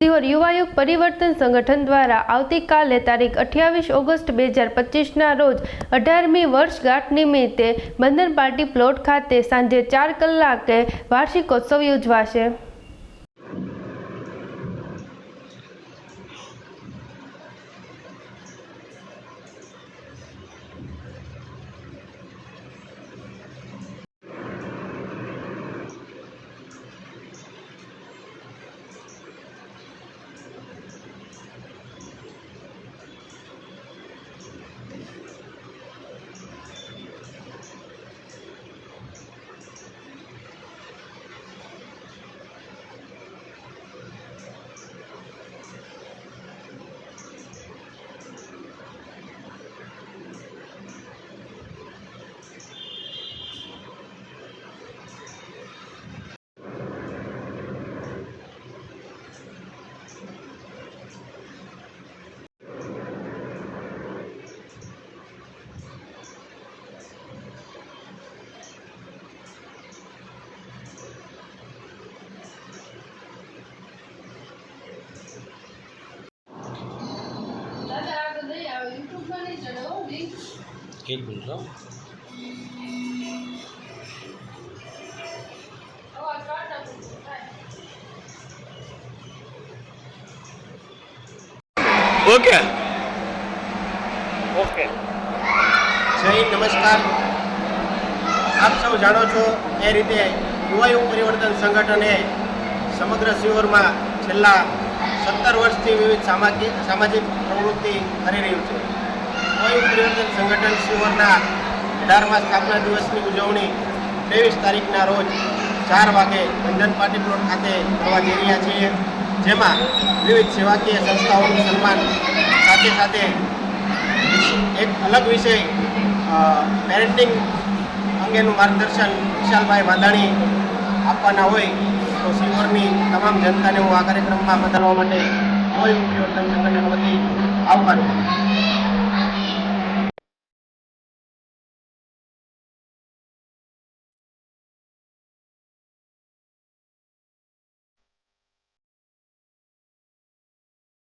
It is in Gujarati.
સિહોર યુવાયુગ પરિવર્તન સંગઠન દ્વારા આવતીકાલે તારીખ અઠ્યાવીસ ઓગસ્ટ બે હજાર પચીસના રોજ અઢારમી વર્ષગાંઠ નિમિત્તે બંધન પાર્ટી પ્લોટ ખાતે સાંજે ચાર કલાકે વાર્ષિકોત્સવ યોજવાશે. એક મિનિટ હો. ઓકે. ઓકે. જય નમસ્કાર. આપ સૌ જાણો છો એ રીતે યુવાયુ પરિવર્તન સંગઠને સમગ્ર શિહોરમાં છેલ્લા સત્તર વર્ષથી વિવિધ સામાજિક સામાજિક પ્રવૃત્તિ કરી રહ્યું છે. યુવાયુગ પરિવર્તન સંગઠન શિવરના અઢારમા સ્થાપના દિવસની ઉજવણી ત્રેવીસ તારીખના રોજ ચાર વાગે બંધન પાર્ટી પ્લોટ ખાતે કરવા જઈ રહ્યા છીએ, જેમાં વિવિધ સેવાકીય સંસ્થાઓનું સન્માન સાથે સાથે એક અલગ વિષય પેરેન્ટિંગ અંગેનું માર્ગદર્શન વિશાલભાઈ વાદાણી આપવાના હોય તો સિહોરની તમામ જનતાને હું આ કાર્યક્રમમાં બદલવા માટે કોઈ પરિવર્તન સંગઠન વતી આવવાનું